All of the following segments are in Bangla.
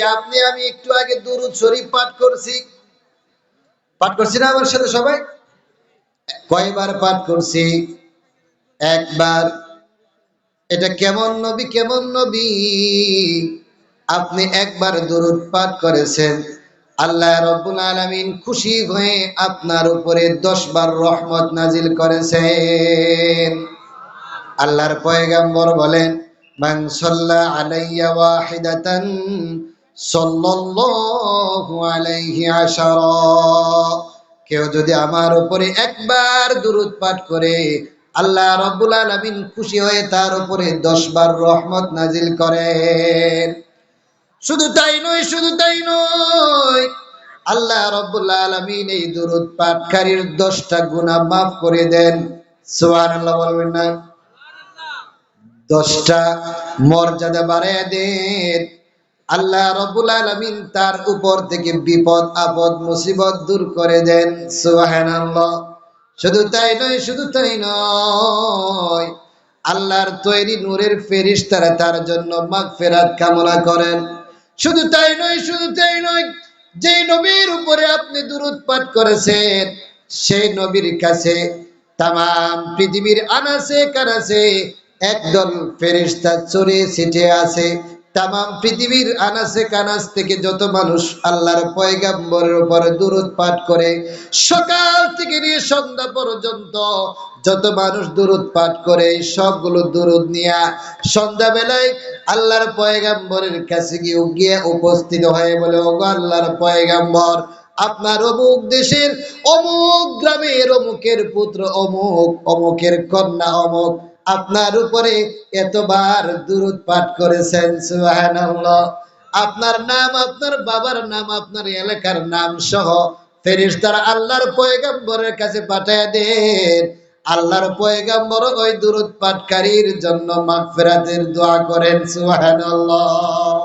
যে আপনি, আমি একটু আগে দুরুদ শরীফ পাঠ করছি। পাঠ করছি না আমার সাথে সবাই? কয়বার পাঠ করছি? একবার। এটা কেমন নবী কেমন নবী? আপনি একবার দুরুদ পাঠ করেছেন। আল্লাহ রব্বুল আলামিন খুশি হয়ে আপনার উপরে দশ বার রহমত নাজিল করেছেন। আল্লাহর পয়গাম্বর বলেন, মান সাল্লা আলাইয়া ওয়াহিদাতান কেউ যদি আমার উপরে একবার দুরুদ পাঠ করে, আল্লাহ রব্বুল আলামিন খুশি হয়ে তার উপরে দশ বার রহমত নাজিল করেন। শুধু তাই নয়, শুধু তাই নয়, আল্লাহ রব্বুল আলামিন এই দুরুদ পাঠকারীর দশটা গুনাহ মাফ করে দেন। সুবহানাল্লাহ বলবেন না? দশটা মর্যাদা বাড়ায় দেন। আল্লাহ রব্বুল আলামিন তার উপর থেকে বিপদ, আপদ, মুসিবত দূর করে দেন। সুবহানাল্লাহ। শুধু তাই নয়, শুধু তাই নয়, আল্লাহর তৈরি নূরের ফেরিস্তারা তার জন্য মাগফিরাত কামনা করেন। শুধু তাই নয়, শুধু তাই নয় যে নবীর উপরে আপনি দুরুদ পাঠ করেছেন, সেই নবীর কাছে তাম পৃথিবীর আনাসে কানাসে একদল ফেরিস্তা চড়ে ছিটে আছে। তাম পৃথিবীর আনাসে কানাস থেকে যত মানুষ আল্লাহর পয়গাম্বরের উপর দুরুদ পাঠ করে, সকাল থেকে নিয়ে সন্ধ্যা পর্যন্ত যত মানুষ দুরুদ পাঠ করে, সবগুলো দুরুদ নিয়ে সন্ধ্যাবেলায় আল্লাহর পয়গাম্বরের কাছে গিয়ে গিয়ে উপস্থিত হয়ে বলে, ওগো আল্লাহর পয়গাম্বর, আপনার অমুক দেশের অমুক গ্রামের অমুকের পুত্র, অমুক অমুকের কন্যা, অমুক আপনার উপরে এতবার দুরুদ পাঠ করেছেন, সুবহানাল্লাহ। আপনার নাম, আপনার বাবার নাম, আপনার এলাকার নাম সহ ফেরেশতারা আল্লাহর পয়গাম্বরের কাছে পাঠায় দেন। আল্লাহর পয়গাম্বর ওই দুরুদ পাঠকারীর জন্য মাগফিরাতের দোয়া করেন, সুবহানাল্লাহ।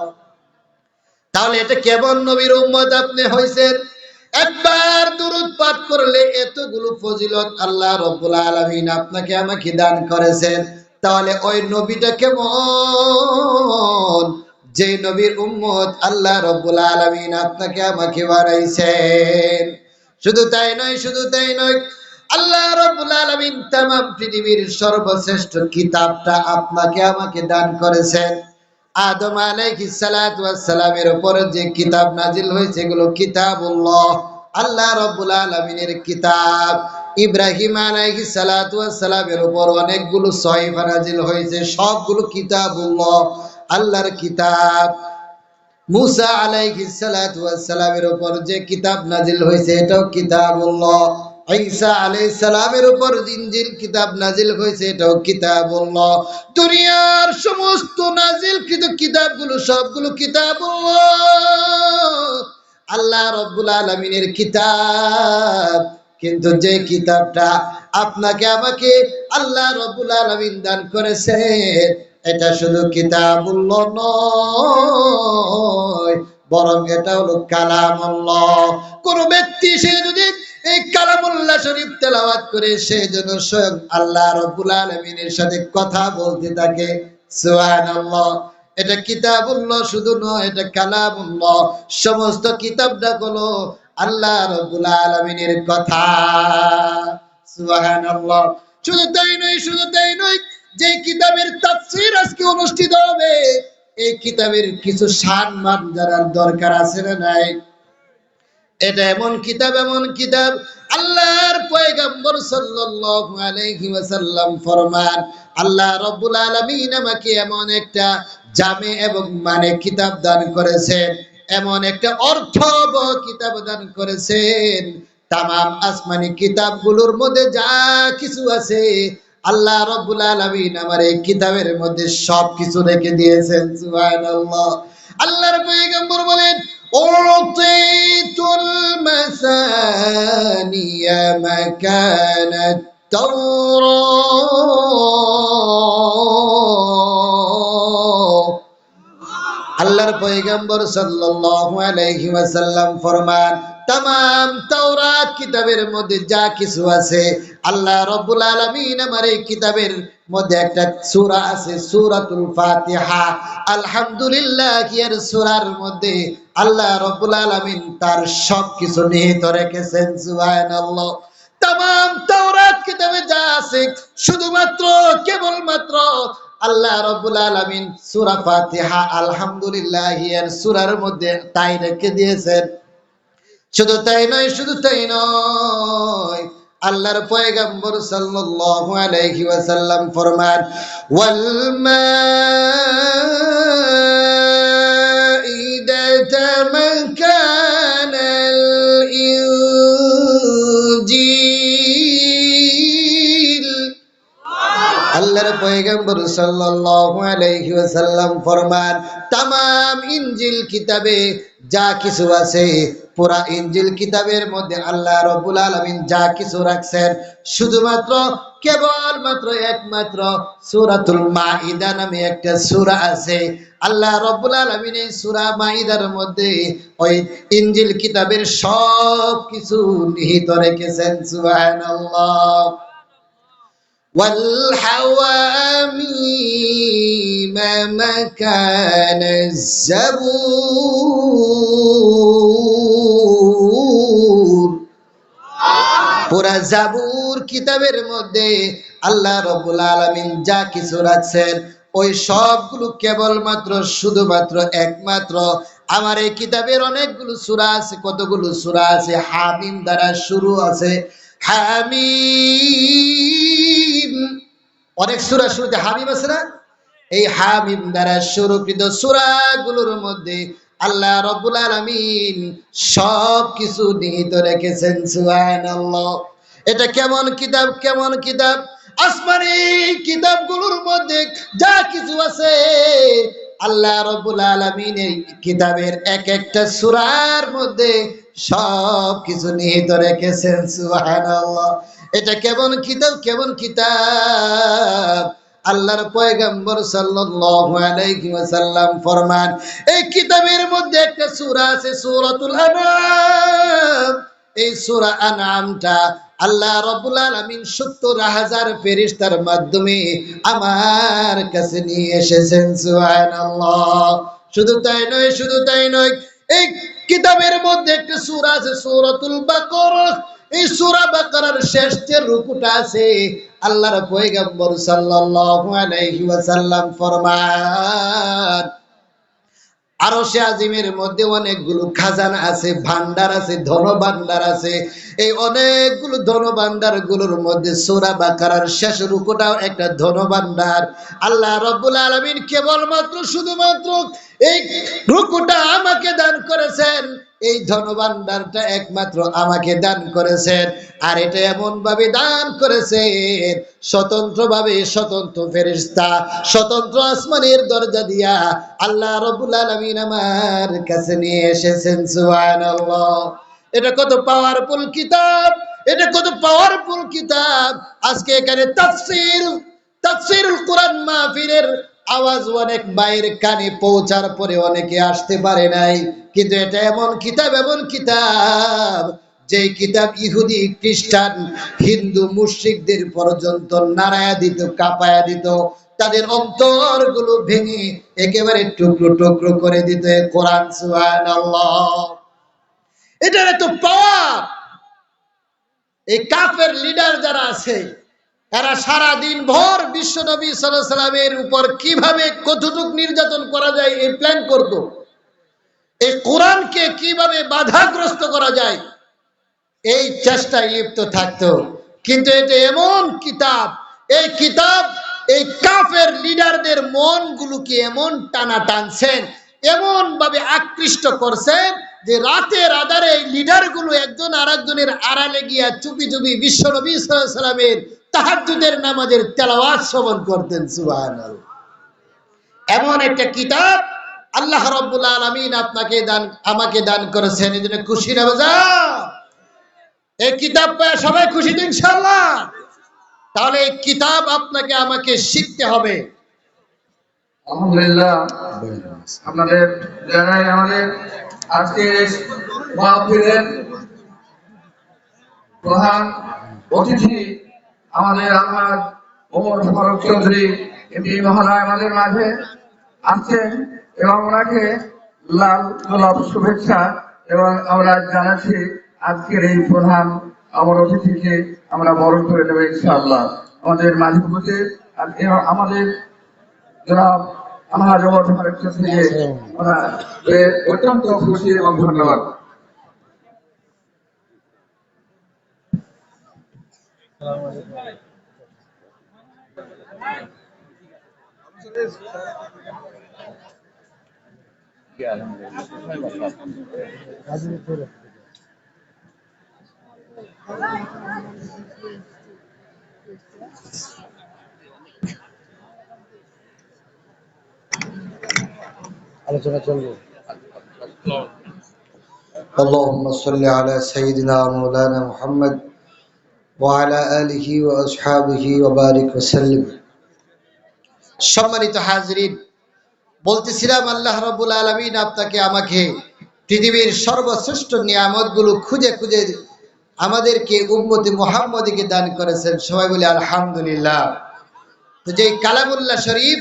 তাহলে এটা কেমন নবীর উম্মত আপনি হইছেন? একবার দুরুদ পাঠ করলে এতগুলো ফজিলত আল্লাহ রব্বুল আলামিন আপনাকে আমাকে দান করেছেন। তাহলে ওই নবীটা কেমন? যে নবীর উম্মত আল্লাহ রব্বুল আলামিন আপনাকে আমাকে বানাইছেন। শুধু তাই নয়, শুধু তাই নয়, আল্লাহ রব্বুল আলামিন তামাম পৃথিবীর সর্বশ্রেষ্ঠ কিতাবটা আপনাকে আমাকে দান করেছেন। আদম আলাইহিস সালাতু ওয়াস সালামের উপর যে কিতাব নাজিল হয়েছে এগুলো কিতাবুল্লাহ, আল্লাহ রব্বুল আলামিনের কিতাব। ইব্রাহিম আলাইহিস সালাতু ওয়াস সালামের উপর অনেকগুলো সহিফা নাজিল হয়েছে, সবগুলো কিতাবুল্লাহ, আল্লাহর কিতাব। মুসা আলাইহিস সালাতু ওয়াস সালামের উপর যে কিতাব নাজিল হয়েছে এটাও কিতাবুল্লাহ। ঈসা আলাইহিস সালামের উপর ইনজিল কিতাব নাজিল হয়েছে, এটাও কিতাবুল্লাহ। দুনিয়ার সমস্ত নাজিল নাজিলকৃত কিতাবগুলো, সবগুলো কিতাবুল্লাহ। আল্লাহ রব্বুল আলামিনের কিতাব। কিন্তু যে কিতাবটা আপনাকে, আমাকে আল্লাহ রব্বুল আলামিন দান করেছেন, এটা শুধু কিতাবুল্লাহ নয়, বরং এটা হলো কালামুল্লাহ। কোন ব্যক্তি সে যদি এই কালামুল্লাহ শরীফ তেলাওয়াত করে সে যেন স্বয়ং আল্লাহ রব্বুল আলামিনের সাথে কথা বলতে থাকে। এটা কিতাবুল্লাহ শুধু নয়, এটা কালামুল্লাহ। সমস্ত কিতাবটা হলো আল্লাহ রব্বুল আলামিনের কথা। শুধু তাই নয়, শুধু তাই নয় যে কিতাবের তাফসীর আজকে অনুষ্ঠিত হবে, এই কিতাবের কিছু সম্মান জানার দরকার আছে না নাই? এটা এমন কিতাব এমন কিতাব। আল্লাহর পয়গম্বর সাল্লাল্লাহু আলাইহি ওয়াসাল্লাম ফরমান, আল্লাহ রাব্বুল আলামিন আমাকে এমন একটা জামে এবং মানে কিতাব দান করেছেন, এমন একটা অর্থ কিতাব দান করেছেন। তামাম আসমানি কিতাবগুলোর মধ্যে যা কিছু আছে, আল্লাহ রব্বুল আলামিন আমার এই কিতাবের মধ্যে সব কিছু রেখে দিয়েছেন, সুবহানাল্লাহ। আল্লাহর পয়গম্বর أعطيت المثاني مكان التوراة আল্লাহর পয়গম্বর সাল্লাল্লাহু আলাইহি ওয়াসাল্লাম ফরমান তাম, তাওরাত কিতাবের মধ্যে যা কিছু আছে, আল্লাহ রব্বুল আলামিন আমার এই কিতাবের মধ্যে একটা সূরা আছে, সূরাতুল ফাতিহা। আলহামদুলিল্লাহ, এর সূরার মধ্যে আল্লাহ রব্বুল আলামিন তার সব কিছু নিহিত রেখেছেন, সুবহানাল্লাহ। তাম, তাওরাত কিতাবে যা আছে, শুধুমাত্র, কেবলমাত্র আল্লাহ রব্বুল আলামিন সূরা ফাতিহা, আলহামদুলিল্লাহ, এর সূরার মধ্যে তাই রেখে দিয়েছেন। শুধু তাই নয়, শুধু তাই নয়, আল্লাহর পয়গম্বর সাল্লাল্লাহু আলাইহি ওয়াসাল্লাম ফরমান ওয়াল মাইদাতা মাকানাল ইনজিল। আল্লাহর পয়গম্বর সাল্লাল্লাহু আলাইহি ওয়াসাল্লাম ফরমান, তামাম ইনজিল কিতাবে যা কিছু আছে, পুরা ইনজিল কিতাবের মধ্যে আল্লাহ রব্বুল আলামিন যা কিছু রাখছেন, শুধুমাত্র, কেবলমাত্র একমাত্র সূরাতুল মাইদা নামে একটা সুরা আছে। আল্লাহ রব্বুল আলামিন এই সূরা মাইদার মধ্যে ওই ইঞ্জিল কিতাবের সব কিছু নিহিত রেখেছেন, সুবহানাল্লাহ। والحواميم مكان الزبور পুরা জাবুর কিতাবের মধ্যে আল্লাহ রব্বুল আলামিন যা কিছু রাখছেন ওই সবগুলো কেবলমাত্র শুধুমাত্র একমাত্র আমার এই কিতাবের অনেকগুলো সূরা আছে কতগুলো সূরা আছে হামিম দ্বারা শুরু আছে হামিম অনেক সুরা শুরুতে হামিম আছে না? এই হামিম দ্বারা শুরুকৃত সূরাগুলোর মধ্যে আল্লাহ রব্বুল আলামিন সব কিছু নিহিত রেখেছেন, সুবহানাল্লাহ। এটা কেমন কিতাব কেমন কিতাব? আসমানি কিতাবগুলোর মধ্যে যা কিছু আছে, আল্লাহ রব্বুল আলামিন এই কিতাবের এক একটা সুরার মধ্যে সব কিছু নিহিত রেখেছেন, সুবহানাল্লাহ। এটা কেমন কিতাব কেমন কিতাব? আল্লাহর পয়গম্বর ওয়াসাল্লাম ফরমান, এই কিতাবের মধ্যে একটা সূরা আছে, সূরাতুল আনআম। এই সূরা আনআমটা আল্লাহ রাব্বুল আলামিন 70 হাজার ফেরেশতার মাধ্যমে আমার কাছে নিয়ে এসেছেন, সুবহানাল্লাহ। শুধু তাই নয়, শুধু তাই নয়, এই কিতাবের মধ্যে একটা সুর আছে, সূরাতুল বাকর। এই সূরা বাকরার শেষ যে রুকুটা আছে, আল্লাহর পয়গম্বর সাল্লাল্লাহু আলাইহি ওয়াসাল্লাম ফরমান আরও সে আজিমের মধ্যে অনেকগুলো খাজানা আছে, ভান্ডার আছে, ধন ভান্ডার আছে। এই অনেকগুলো ধন ভান্ডারগুলোর মধ্যে সোরা বাকার শেষ রুকুটাও একটা ধন ভান্ডার। আল্লাহ রব্বুল আলমিন কেবলমাত্র শুধুমাত্র এই রুকুটা আমাকে দান করেছেন। এই ধন ভান্ডারটা একমাত্র আমাকে দান করেছেন, আর এটা এমন ভাবে দান করেছেন স্বতন্ত্র ভাবে স্বতন্ত্র ফেরিস্তা স্বতন্ত্র আসমানের দরজা দিয়া আল্লাহ রবুল আলমিন আমার কাছে নিয়ে এসেছেন, সুবহানাল্লাহ। এটা কত পাওয়ারফুল কিতাব, এটা কত পাওয়ারফুল কিতাব। আজকে এখানে তাফসির, তাফসিরুল কোরআন মাহফিলের আওয়াজ অনেক বাইরে কানে পৌঁছার পরে অনেকে আসতে পারে নাই। কিন্তু এটা এমন কিতাব এমন কিতাব যে কিতাব ইহুদি, খ্রিস্টান, হিন্দু, মুশরিকদের পর্যন্ত নাড়ায়া দিত, কাঁপায়া দিত। তাদের অন্তরগুলো ভেঙে একেবারে টুকরো টুকরো করে দিত কোরআন, সুবহানাল্লাহ। এটার এত পাওয়ার এই কাফের লিডার যারা আছে এরা সারা দিন ভর বিশ্ব নবী সাল্লামের উপর কীভাবে কতটুক নির্যাতন করা যায়, এই প্ল্যান করত। এই কোরআনকে কীভাবে বাধাগ্রস্ত করা যায়, এই চেষ্টায় লিপ্ত থাকতো। কিন্তু এটা এমন কিতাব, এই কিতাব, এই কাফের লিডারদের মনগুলোকে এমন টানা টানছেন এমন ভাবে আকৃষ্ট করছেন যে রাতের আধারে এই লিডারগুলো একজন আরেকজনের আড়ালে গিয়া চুপি চুপি বিশ্ব নবী সাল্লামের তাহাজ্জুদের নামাজের তেলাওয়াত শ্রবণ করতেন, সুবহানাল্লাহ। এমন একটা কিতাব আল্লাহ রাব্বুল আলামিন আপনাকে দান, আমাকে দান করেছেন, এই জন্য খুশি না বাজা এই কিতাব পেয়ে সবাই খুশি তো ইনশাআল্লাহ। তাহলে এই কিতাব আপনাকে, আমাকে শিখতে হবে। আলহামদুলিল্লাহ। আপনাদের জানাই আমাদের আজকের মাহফিলের প্রধান অতিথি আমাদের আলমাজ ওমর ফারুক চৌধুরী এমপি মহোদয় আমাদের মাঝে আছেন এবং ওনাকে লাল গোলাপ শুভেচ্ছা এবং আমরা জানাচ্ছি আজকের এই প্রধান আমার অতিথিকে আমরা বরণ করে নেব ইনশাআল্লাহ। আমাদের মাঝে আর আমাদের জনাব আমার ওমর ফারুক চৌধুরী আমরা অত্যন্ত খুশি এবং ধন্যবাদ। আলোচনা চলবে اللهم صل على سيدنا مولانا محمد ওয়ালা আলিহি ও আসহাবিহি ওবারিক সম্মানিত হাজরিন, বলতেছিলাম আল্লাহ রবুল আলমিন আপনাকে আমাকে পৃথিবীর সর্বশ্রেষ্ঠ নিয়ামতগুলো খুঁজে খুঁজে আমাদেরকে উম্মতি মোহাম্মদীকে দান করেছেন। সবাই বলে আলহামদুলিল্লাহ। তো যেই কালামুল্লাহ শরীফ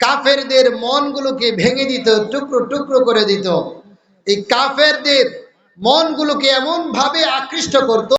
কাফেরদের মনগুলোকে ভেঙে দিত, টুকরো টুকরো করে দিত, এই কাফেরদের মনগুলোকে এমনভাবে আকৃষ্ট করত